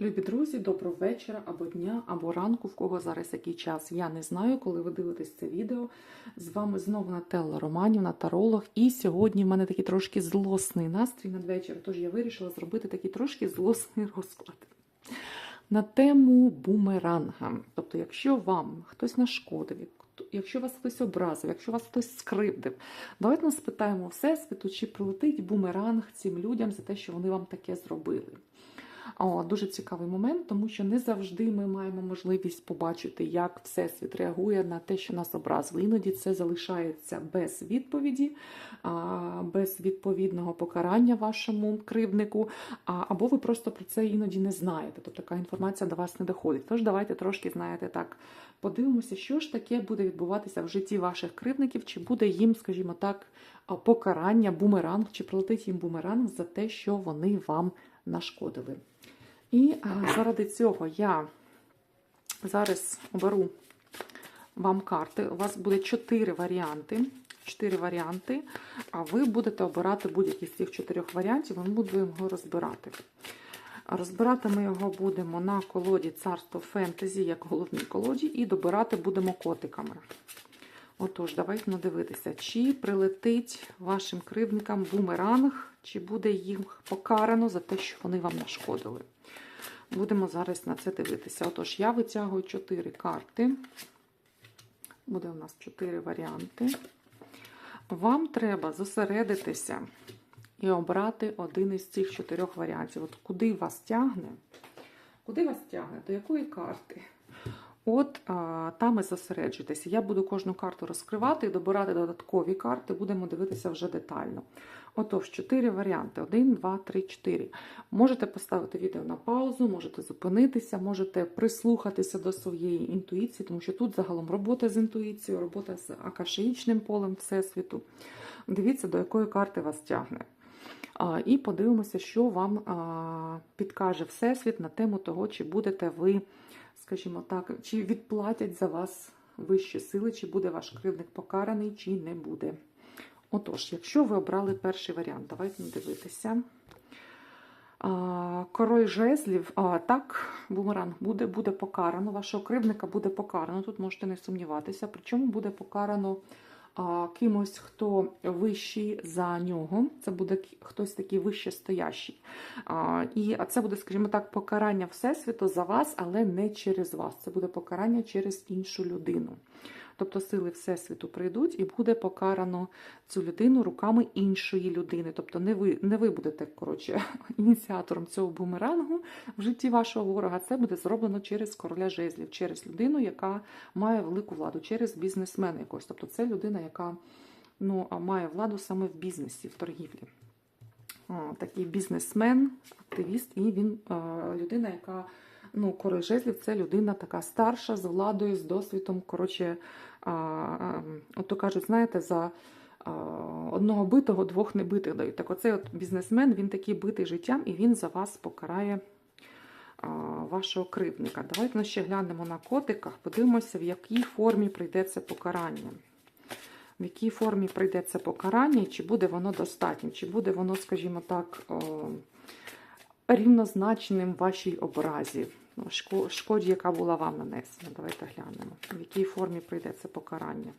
Любі друзі, доброго вечора або дня, або ранку, в кого зараз який час. Я не знаю, коли ви дивитесь це відео. З вами знову Нателла Романівна, таролог. І сьогодні в мене такий трошки злосний настрій надвечір, тож я вирішила зробити такий трошки злосний розклад. На тему бумеранга. Тобто, якщо вам хтось нашкодив, якщо вас хтось образив, якщо вас хтось скривдив, давайте нас спитаємо Всесвіту, чи прилетить бумеранг цим людям за те, що вони вам таке зробили. Дуже цікавий момент, тому що не завжди ми маємо можливість побачити, як всесвіт реагує на те, що нас образили. Іноді це залишається без відповіді, без відповідного покарання вашому кривднику, або ви просто про це іноді не знаєте. Тобто така інформація до вас не доходить. Тож давайте трошки, знаєте, так подивимося, що ж таке буде відбуватися в житті ваших кривдників, чи буде їм, скажімо так, покарання, бумеранг, чи прилетить їм бумеранг за те, що вони вам нашкодили. І заради цього я зараз оберу вам карти. У вас буде чотири варіанти. Чотири варіанти, а ви будете обирати будь-який з цих чотирьох варіантів, ми будемо його розбирати. Розбирати ми його будемо на колоді Царство Фентезі, як головній колоді, і добирати будемо котиками. Отож, давайте надивитися, чи прилетить вашим кривдникам бумеранг, чи буде їх покарано за те, що вони вам нашкодили. Будемо зараз на це дивитися. Отож, я витягую 4 карти. Буде у нас 4 варіанти. Вам треба зосередитися і обрати один із цих чотирьох варіантів. От куди вас тягне? Куди вас тягне? До якої карти? От а, там і зосереджуйтеся. Я буду кожну карту розкривати і добирати додаткові карти, будемо дивитися вже детально. Отож, 4 варіанти: 1, 2, 3, 4. Можете поставити відео на паузу, можете зупинитися, можете прислухатися до своєї інтуїції, тому що тут загалом робота з інтуїцією, робота з акашеїчним полем Всесвіту. Дивіться, до якої карти вас тягне. А, І подивимося, що вам а, підкаже Всесвіт на тему того, чи будете ви скажімо так, чи відплатять за вас вищі сили, чи буде ваш кривник покараний, чи не буде. Отож, якщо ви обрали перший варіант, давайте дивитися. Король жезлів, а, так, бумеранг буде буде покарано, вашого кривника буде покарано, тут можете не сумніватися, причому буде покарано кимось, хто вищий за нього. Це буде хтось такий вищестоящий. І це буде, скажімо так, покарання Всесвіту за вас, але не через вас. Це буде покарання через іншу людину. Тобто сили Всесвіту прийдуть і буде покарано цю людину руками іншої людини. Тобто не ви не ви будете коротше, ініціатором цього бумерангу в житті вашого ворога. Це буде зроблено через короля жезлів, через людину, яка має велику владу, через бізнесмена якогось. Тобто це людина, яка ну, має владу саме в бізнесі, в торгівлі. Такий бізнесмен, активіст, і він людина, яка ну, король жезлів це людина така старша, з владою, з досвідом. Коротше, от то кажуть, знаєте, за одного битого, двох небитих дають. Так оцей от бізнесмен, він такий битий життям, і він за вас покарає вашого кривдника. Давайте ми ще глянемо на котиках, подивимося, в якій формі прийде це покарання. В якій формі прийде це покарання, і чи буде воно достатнім, чи буде воно, скажімо так, рівнозначним вашій образі, ну, шкоді, яка була вам нанесена. Давайте глянемо, в якій формі прийде це покарання.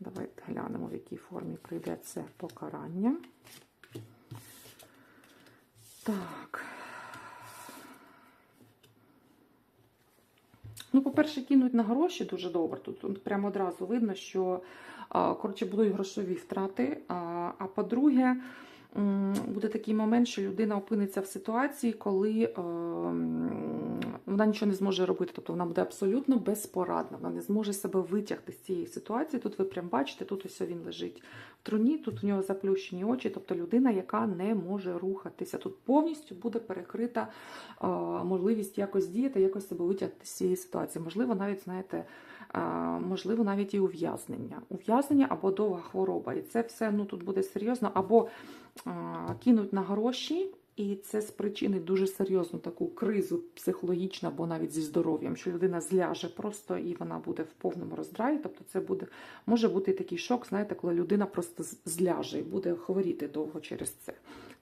Давайте глянемо, в якій формі прийде це покарання. Так. Ну, по-перше, кинуть на гроші дуже добре. Тут прямо одразу видно, що коротше, будуть грошові втрати. А по-друге, буде такий момент, що людина опиниться в ситуації, коли е, вона нічого не зможе робити. Тобто вона буде абсолютно безпорадна, вона не зможе себе витягти з цієї ситуації. Тут ви прям бачите, тут ось він лежить в труні, тут у нього заплющені очі, тобто людина, яка не може рухатися. Тут повністю буде перекрита е, можливість якось діяти, якось себе витягти з цієї ситуації. Можливо, навіть, знаєте, можливо, навіть і ув'язнення. Ув'язнення або довга хвороба. І це все ну, тут буде серйозно, або кинуть на гроші. І це спричинить дуже серйозну таку кризу психологічну або навіть зі здоров'ям, що людина зляже просто і вона буде в повному роздраї. Тобто, це буде може бути такий шок, знаєте, коли людина просто зляже і буде хворіти довго через це.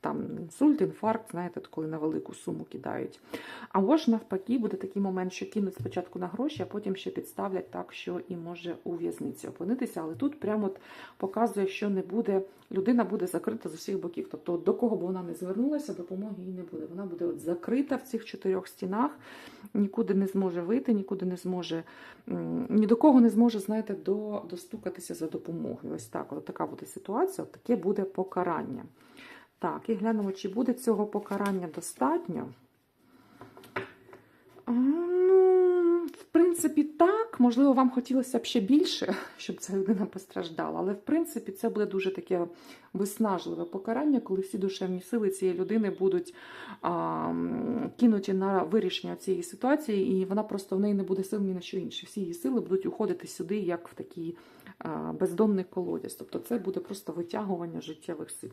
Там інсульт, інфаркт, знаєте, коли на велику суму кидають. Або ж навпаки, буде такий момент, що кинуть спочатку на гроші, а потім ще підставлять так, що і може у в'язниці опинитися. Але тут прямо от показує, що не буде, людина буде закрита з усіх боків. Тобто, до кого б вона не звернулася, допомоги їй не буде. Вона буде от закрита в цих чотирьох стінах, нікуди не зможе вийти, нікуди не зможе, ні до кого не зможе, знаєте, до, достукатися за допомогою. Ось так, от така буде ситуація, от таке буде покарання. Так, і глянемо, чи буде цього покарання достатньо. Ну, в принципі, так. Можливо, вам хотілося б ще більше, щоб ця людина постраждала. Але в принципі це буде дуже таке виснажливе покарання, коли всі душевні сили цієї людини будуть а, кинуті на вирішення цієї ситуації, і вона просто в неї не буде сил ні на що інше. Всі її сили будуть уходити сюди, як в такий бездонний колодязь. Тобто це буде просто витягування життєвих сил.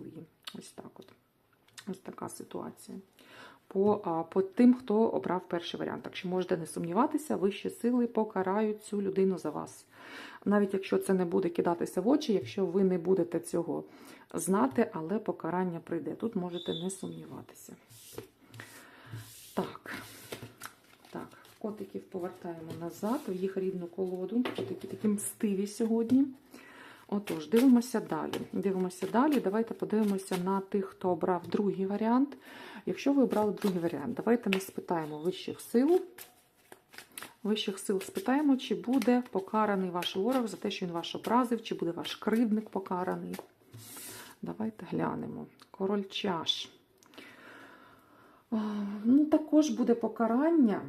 Ось так от. Ось така ситуація по, по тим, хто обрав перший варіант. Так що можете не сумніватися, вищі сили покарають цю людину за вас. Навіть якщо це не буде кидатися в очі, якщо ви не будете цього знати, але покарання прийде. Тут можете не сумніватися. Так. Так, котиків повертаємо назад в їх рідну колоду. Котики такі мстиві сьогодні. Отож, дивимося далі. Дивимося далі. Давайте подивимося на тих, хто обрав другий варіант. Якщо ви обрали другий варіант, давайте ми спитаємо вищих сил. Вищих сил спитаємо, чи буде покараний ваш ворог за те, що він вас образив, чи буде ваш кривдник покараний. Давайте глянемо. Король чаш. Ну, також буде покарання.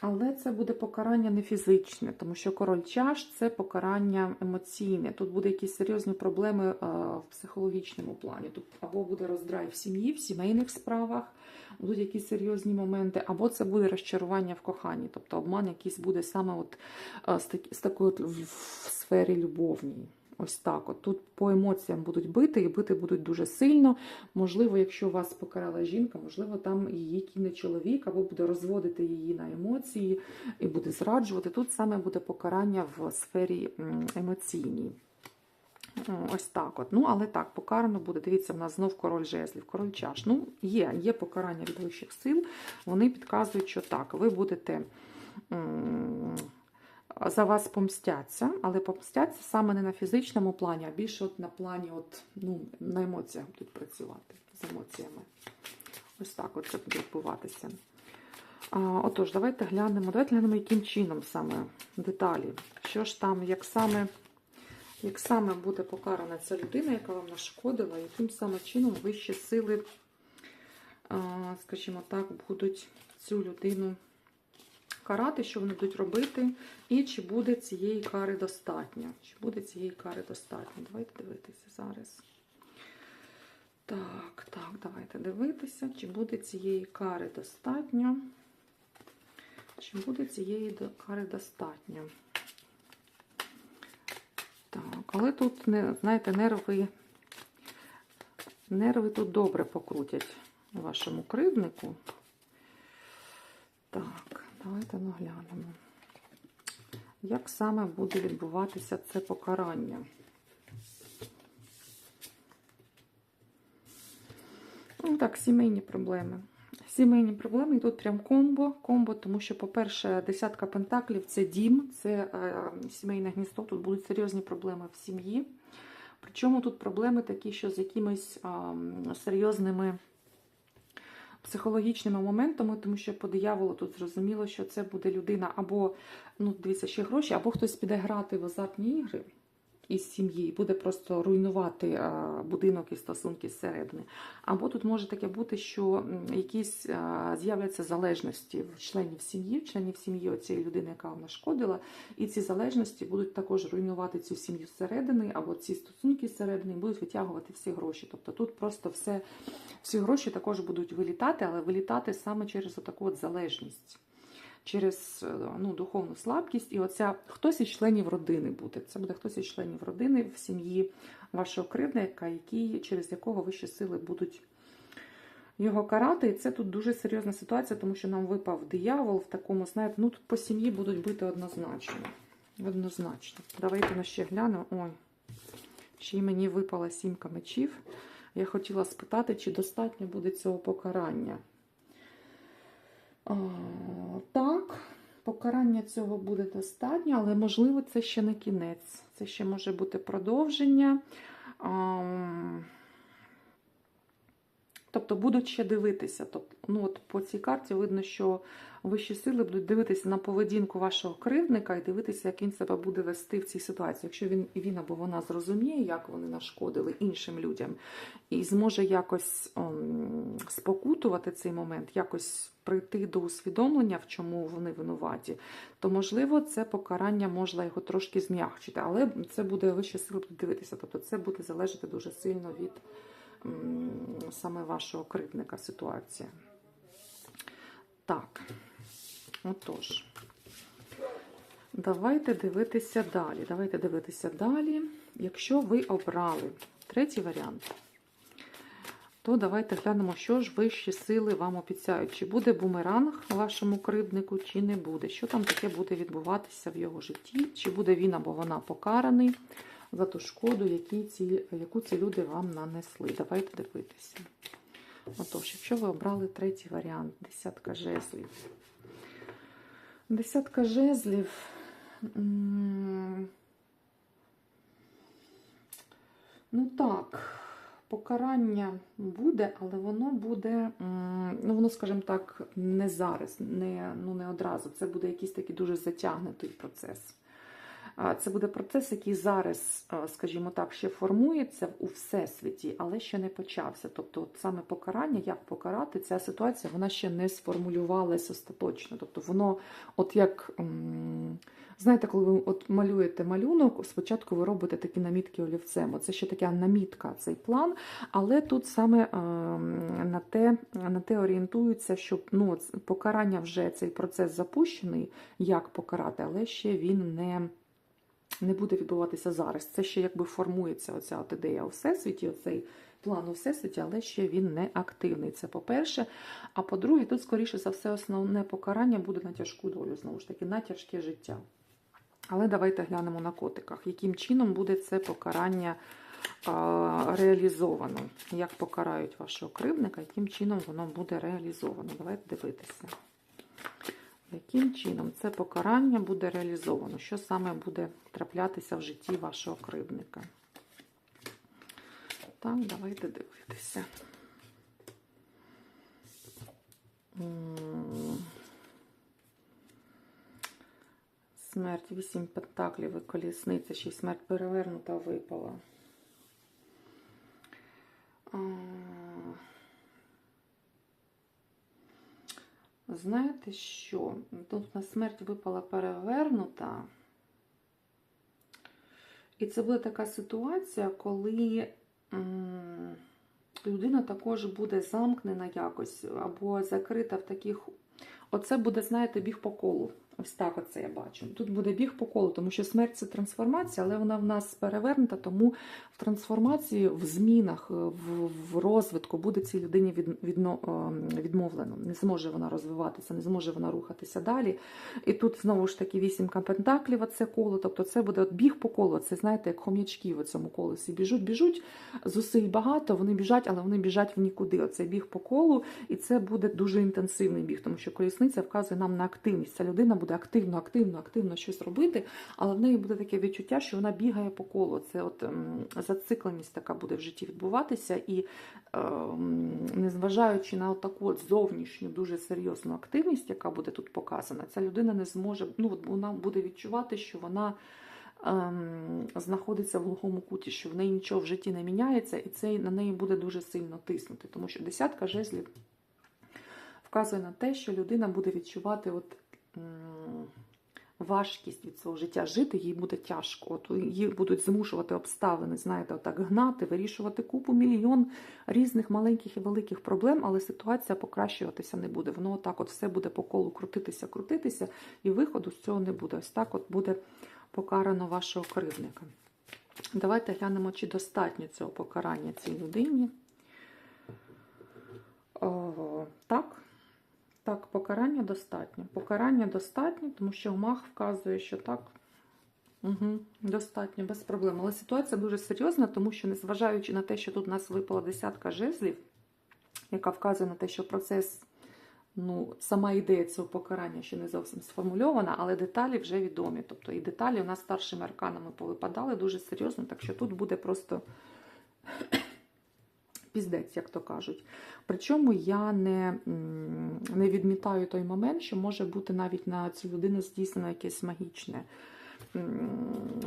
Але це буде покарання не фізичне, тому що король чаш це покарання емоційне. Тут буде якісь серйозні проблеми а, в психологічному плані. Тут або буде роздрай в сім'ї, в сімейних справах, будуть якісь серйозні моменти, або це буде розчарування в коханні, тобто обман якийсь буде саме от, а, з, такі, з такої в сфері любовній. Ось так. От тут по емоціям будуть бити, і бити будуть дуже сильно. Можливо, якщо вас покарала жінка, можливо, там її кине чоловік, або буде розводити її на емоції і буде зраджувати. Тут саме буде покарання в сфері емоційній. Ось так от. Ну, але так, покарано буде. Дивіться, в нас знов король жезлів, король чаш. Ну, є, є покарання від вищих сил. Вони підказують, що так, ви будете. За вас помстяться, але помстяться саме не на фізичному плані, а більше от на плані, от, ну, на емоціях будуть працювати з емоціями. Ось так от це буде відбуватися. А, отож, давайте глянемо, давайте глянемо, яким чином саме деталі. Що ж там, як саме, як саме буде покарана ця людина, яка вам нашкодила, яким саме чином вищі сили, скажімо так, будуть цю людину карати, що вони будуть робити, і чи буде цієї кари достатньо. Чи буде цієї кари достатньо? Давайте дивитися зараз. Так, так, давайте дивитися, чи буде цієї кари достатньо. Чи буде цієї кари достатньо? Так, але тут, знаєте, нерви, нерви тут добре покрутять вашому кривднику. Давайте наглянемо. Як саме буде відбуватися це покарання? Ну, так, сімейні проблеми. Сімейні проблеми, і тут прям комбо, комбо, тому що, по-перше, десятка пентаклів це дім, це е, сімейне гніздо, тут будуть серйозні проблеми в сім'ї. Причому тут проблеми такі, що з якимись серйозними психологічними моментами, тому що по дияволу тут зрозуміло, що це буде людина або, ну, дивіться, ще гроші, або хтось піде грати в азартні ігри із сім'ї і буде просто руйнувати будинок і стосунки зсередини. Або тут може таке бути, що якісь з'являться залежності в членів сім'ї, в членів сім'ї цієї людини, яка вам нашкодила, і ці залежності будуть також руйнувати цю сім'ю зсередини, або ці стосунки зсередини, будуть витягувати всі гроші. Тобто тут просто все, всі гроші також будуть вилітати, але вилітати саме через отаку от залежність. Через е, ну, духовну слабкість, і оця хтось із членів родини буде. Це буде хтось із членів родини в сім'ї вашого кривдника, який, через якого вищі сили будуть його карати. І це тут дуже серйозна ситуація, тому що нам випав диявол в такому, знаєте, ну тут по сім'ї будуть бити однозначно. Однозначно. Давайте ми ще глянемо. Ой, ще й мені випала сімка мечів. Я хотіла спитати, чи достатньо буде цього покарання. А, так, покарання цього буде достатньо, але можливо це ще не кінець. Це ще може бути продовження. Тобто будуть ще дивитися. Тобто, ну от по цій карті видно, що вищі сили будуть дивитися на поведінку вашого кривдника і дивитися, як він себе буде вести в цій ситуації. Якщо він він або вона зрозуміє, як вони нашкодили іншим людям, і зможе якось ом, спокутувати цей момент, якось прийти до усвідомлення, в чому вони винуваті, то можливо це покарання можна його трошки зм'ягчити, але це буде вищі сили дивитися. Тобто це буде залежати дуже сильно від саме вашого кривдника ситуація. Так, отож, давайте дивитися далі. Давайте дивитися далі. Якщо ви обрали третій варіант, то давайте глянемо, що ж вищі сили вам обіцяють. Чи буде бумеранг вашому кривднику, чи не буде. Що там таке буде відбуватися в його житті? Чи буде він або вона покараний за ту шкоду, які ці, яку ці люди вам нанесли? Давайте дивитися. Отож, якщо ви обрали третій варіант, десятка жезлів. Десятка жезлів. Ну так, покарання буде, але воно буде, ну воно, скажімо так, не зараз, не, ну не одразу. Це буде якийсь такий дуже затягнутий процес. Це буде процес, який зараз, скажімо так, ще формується у всесвіті, але ще не почався. Тобто, от саме покарання, як покарати, ця ситуація вона ще не сформулювалася остаточно. Тобто, воно, от як знаєте, коли ви от малюєте малюнок, спочатку ви робите такі намітки олівцем. Оце ще така намітка, цей план, але тут саме на те, на те орієнтується, що ну, покарання вже цей процес запущений, як покарати, але ще він не не буде відбуватися зараз. Це ще якби формується оця от ідея у всесвіті, оцей план у всесвіті, але ще він не активний. Це по-перше. А по-друге, тут, скоріше за все, основне покарання буде на тяжку долю, знову ж таки, на тяжке життя. Але давайте глянемо на котиках, яким чином буде це покарання а, реалізовано. Як покарають вашого кривдника, яким чином воно буде реалізовано. Давайте дивитися. Яким чином це покарання буде реалізовано? Що саме буде траплятися в житті вашого кривдника? Так, давайте дивитися. Смерть, вісім пентаклів і колісниця, ще й смерть перевернута випала. Знаєте що? Тут на смерть випала перевернута. І це буде така ситуація, коли людина також буде замкнена якось, або закрита в таких. Оце буде, знаєте, біг по колу. Ось так оце я бачу. Тут буде біг по колу, тому що смерть це трансформація, але вона в нас перевернута, тому в трансформації, в змінах, в, в розвитку буде цій людині е, відмовлено. Не зможе вона розвиватися, не зможе вона рухатися далі. І тут знову ж таки вісімка пентаклів, це коло. Тобто це буде от біг по колу. Це знаєте, як хом'ячки в цьому колесі біжуть, біжуть, зусиль багато, вони біжать, але вони біжать в нікуди. Оце біг по колу, і це буде дуже інтенсивний біг, тому що колісниця вказує нам на активність. Ця людина буде активно, активно, активно щось робити, але в неї буде таке відчуття, що вона бігає по колу. Це от ем, зацикленість така буде в житті відбуватися, і ем, незважаючи на таку от зовнішню дуже серйозну активність, яка буде тут показана, ця людина не зможе, ну от вона буде відчувати, що вона. ем, Знаходиться в глухому куті, що в неї нічого в житті не міняється, і це на неї буде дуже сильно тиснути, тому що десятка жезлів вказує на те, що людина буде відчувати от важкість від свого життя. Жити їй буде тяжко. От її будуть змушувати обставини, знаєте, отак гнати, вирішувати купу мільйон різних маленьких і великих проблем, але ситуація покращуватися не буде. Воно отак от все буде по колу крутитися, крутитися, і виходу з цього не буде. Ось так от буде покарано вашого кривдника. Давайте глянемо, чи достатньо цього покарання цій людині. О, так. Так, покарання достатньо. Покарання достатньо, тому що маг вказує, що так, Угу, достатньо, без проблем. Але ситуація дуже серйозна, тому що, незважаючи на те, що тут у нас випала десятка жезлів, яка вказує на те, що процес, ну, сама ідея цього покарання ще не зовсім сформульована, але деталі вже відомі. Тобто і деталі у нас старшими арканами повипадали дуже серйозно, так що тут буде просто піздець, як то кажуть. Причому я не, не відмітаю той момент, що може бути навіть на цю людину здійснено якесь магічне.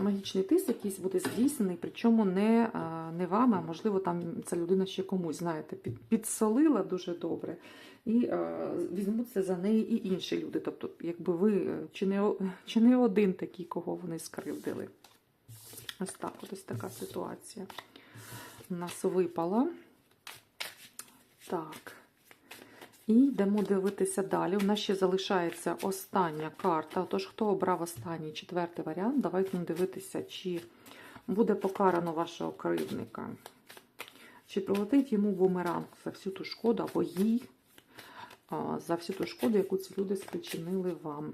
Магічний тиск якийсь буде здійснений, причому не, не вами, а можливо, там ця людина ще комусь, знаєте, під, підсолила дуже добре, і е, візьмуться за неї і інші люди. Тобто, якби ви чи не, чи не один такий, кого вони скривдили. Ось так, ось така ситуація у нас випала. Так. І йдемо дивитися далі. У нас ще залишається остання карта. Тож, хто обрав останній четвертий варіант, давайте дивитися, чи буде покарано вашого кривдника. Чи прилетить йому бумеранг за всю ту шкоду або їй за всю ту шкоду, яку ці люди спричинили вам.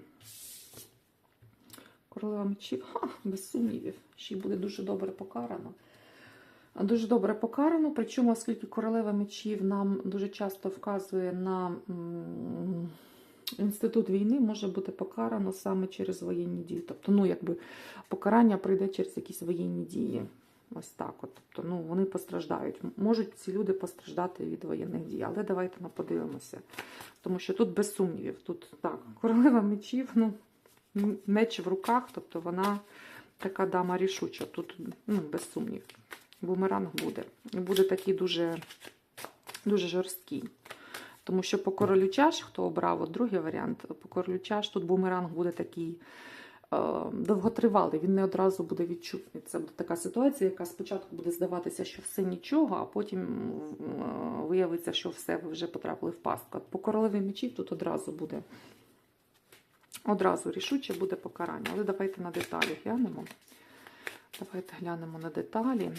Королева мечів, без сумнівів, ще й буде дуже добре покарано. Дуже добре покарано, причому, оскільки королева мечів нам дуже часто вказує на інститут війни, може бути покарано саме через воєнні дії. Тобто, ну, якби покарання прийде через якісь воєнні дії. Ось так. От. Тобто, ну, вони постраждають. Можуть ці люди постраждати від воєнних дій, але давайте ми подивимося. Тому що тут без сумнівів. Тут так, королева мечів, ну, меч в руках, тобто вона така дама рішуча. Тут ну, без сумнівів бумеранг буде. Буде такий дуже, дуже жорсткий. Тому що по королю чаш, хто обрав от другий варіант, по королю чаш тут бумеранг буде такий е, довготривалий, він не одразу буде відчутний. Це буде така ситуація, яка спочатку буде здаватися, що все нічого, а потім е, виявиться, що все, ви вже потрапили в пастку. По королеві мечів тут одразу буде. Одразу рішуче буде покарання. Але давайте на деталі глянемо. Давайте глянемо на деталі,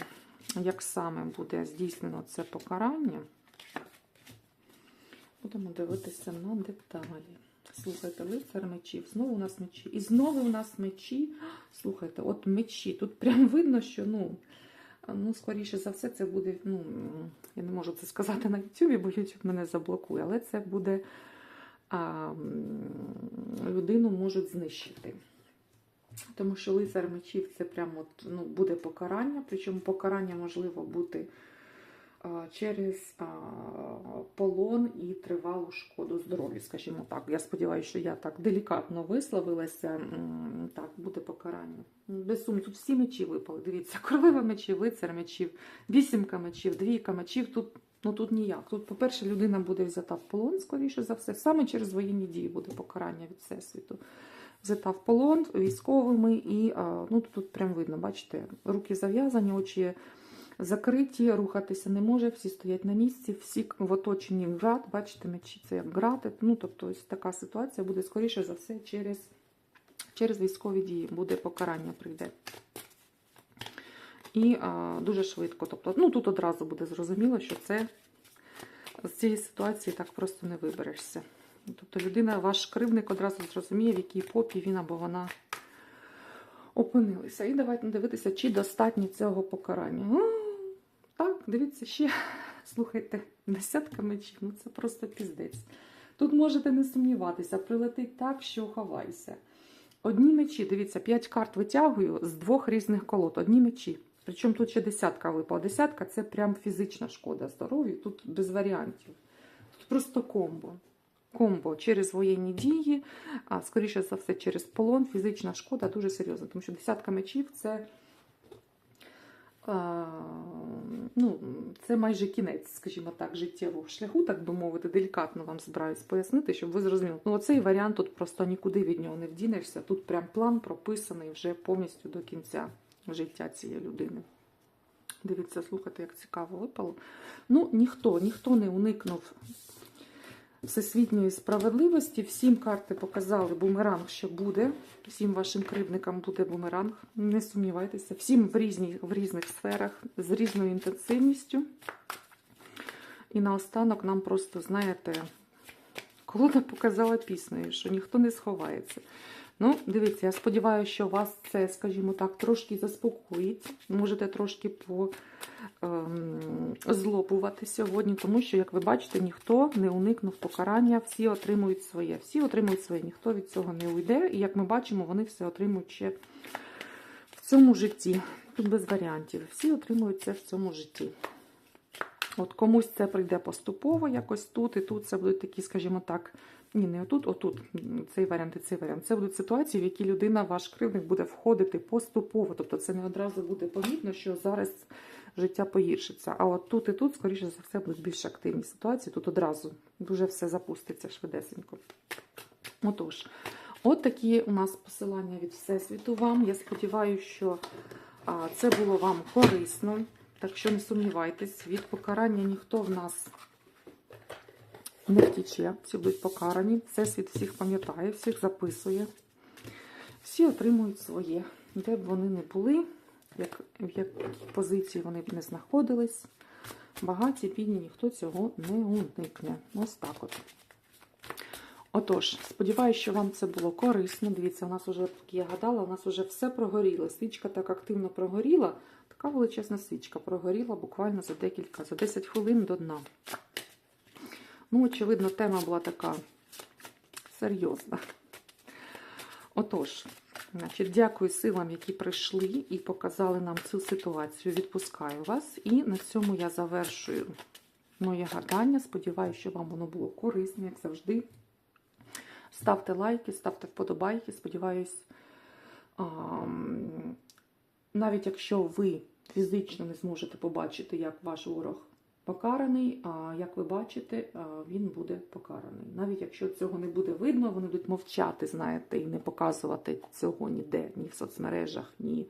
як саме буде здійснено це покарання. Будемо дивитися на деталі. Слухайте, лицар мечів. Знову у нас мечі. І знову у нас мечі. Слухайте, от мечі. Тут прям видно, що ну, ну скоріше за все, це буде. ну, Я не можу це сказати на YouTube, бо YouTube мене заблокує, але це буде а, людину можуть знищити. Тому що лицар мечів це прямо ну, буде покарання, причому покарання можливо бути а, через а, полон і тривалу шкоду здоров'ю, скажімо так. Я сподіваюся, що я так делікатно висловилася. Так, буде покарання. Без сумніву, тут всі мечі випали. Дивіться, королева мечів, лицар мечів, вісімка мечів, двійка мечів. Тут Ну тут ніяк. Тут, по-перше, людина буде взята в полон, скоріше за все. Саме через воєнні дії буде покарання від всесвіту. Взята в полон військовими, і ну, тут прям видно, бачите, руки зав'язані, очі закриті, рухатися не може, всі стоять на місці, всі в оточенні град, бачите, мечі це як грати. Ну, тобто, ось така ситуація буде, скоріше за все, через, через військові дії буде покарання прийде. І а, дуже швидко. Тобто, ну тут одразу буде зрозуміло, що це з цієї ситуації так просто не виберешся. Тобто людина, ваш кривник одразу зрозуміє, в якій попі він або вона опинилися. І давайте дивитися, чи достатньо цього покарання. М, Так, дивіться, ще слухайте, десятка мечів, ну це просто піздець. Тут можете не сумніватися, прилетить так, що ховайся. Одні мечі, дивіться, 5 карт витягую з двох різних колод. Одні мечі. Причому тут ще десятка випала. Десятка це прям фізична шкода здоров'ю. Тут без варіантів. Тут просто комбо. Комбо через воєнні дії, а скоріше за все, через полон, фізична шкода дуже серйозна. Тому що десятка мечів це, а, ну, це майже кінець, скажімо так, життєвого шляху, так би мовити, делікатно вам збираюсь пояснити, щоб ви зрозуміли. Ну, оцей варіант тут просто нікуди від нього не вдінешся. Тут прям план прописаний вже повністю до кінця життя цієї людини. Дивіться, слухайте, як цікаво випало. Ну, ніхто, ніхто не уникнув всесвітньої справедливості. Всім карти показали бумеранг, що буде. Всім вашим кривдникам буде бумеранг. Не сумнівайтеся. Всім в, різні, в різних сферах, з різною інтенсивністю. І наостанок нам просто, знаєте, Колода показала піснею, що ніхто не сховається. Ну, дивіться, я сподіваюся, що вас це, скажімо так, трошки заспокоїть. Можете трошки по ем, сьогодні, тому що, як ви бачите, ніхто не уникнув покарання, всі отримують своє. Всі отримують своє, ніхто від цього не уйде. І як ми бачимо, вони все отримують ще в цьому житті. Тут без варіантів. Всі отримують це в цьому житті. От комусь це прийде поступово, якось тут, і тут це будуть такі, скажімо так, ні, не отут, отут, цей варіант і цей варіант. Це будуть ситуації, в які людина, ваш кривник, буде входити поступово. Тобто це не одразу буде помітно, що зараз життя погіршиться. А от тут і тут, скоріше за все, будуть більш активні ситуації. Тут одразу дуже все запуститься швидесенько. Отож, от такі у нас посилання від Всесвіту вам. Я сподіваюся, що це було вам корисно. Так що не сумнівайтесь, від покарання ніхто в нас не втіче. Всі будуть покарані. Всесвіт всіх пам'ятає, всіх записує. Всі отримують своє, де б вони не були, як, в якій позиції вони б не знаходились. Багаті, бідні, ніхто цього не уникне. Ось так от. Отож, сподіваюся, що вам це було корисно. Дивіться, у нас вже, поки я гадала, у нас вже все прогоріло. Свічка так активно прогоріла. Така величезна свічка прогоріла буквально за декілька, за 10 хвилин до дна. Ну, очевидно, тема була така серйозна. Отож, значить, дякую силам, які прийшли і показали нам цю ситуацію. Відпускаю вас. І на цьому я завершую моє гадання. Сподіваюся, що вам воно було корисним, як завжди. Ставте лайки, ставте вподобайки. Сподіваюсь, навіть якщо ви фізично не зможете побачити, як ваш ворог покараний, а як ви бачите, він буде покараний. Навіть якщо цього не буде видно, вони будуть мовчати, знаєте, і не показувати цього ніде, ні в соцмережах, ні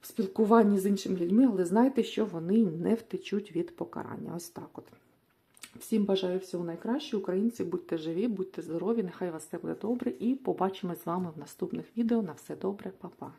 в спілкуванні з іншими людьми, але знайте, що вони не втечуть від покарання. Ось так от. Всім бажаю всього найкращого. Українці, будьте живі, будьте здорові, нехай вас все буде добре. І побачимось з вами в наступних відео. На все добре, Па-па.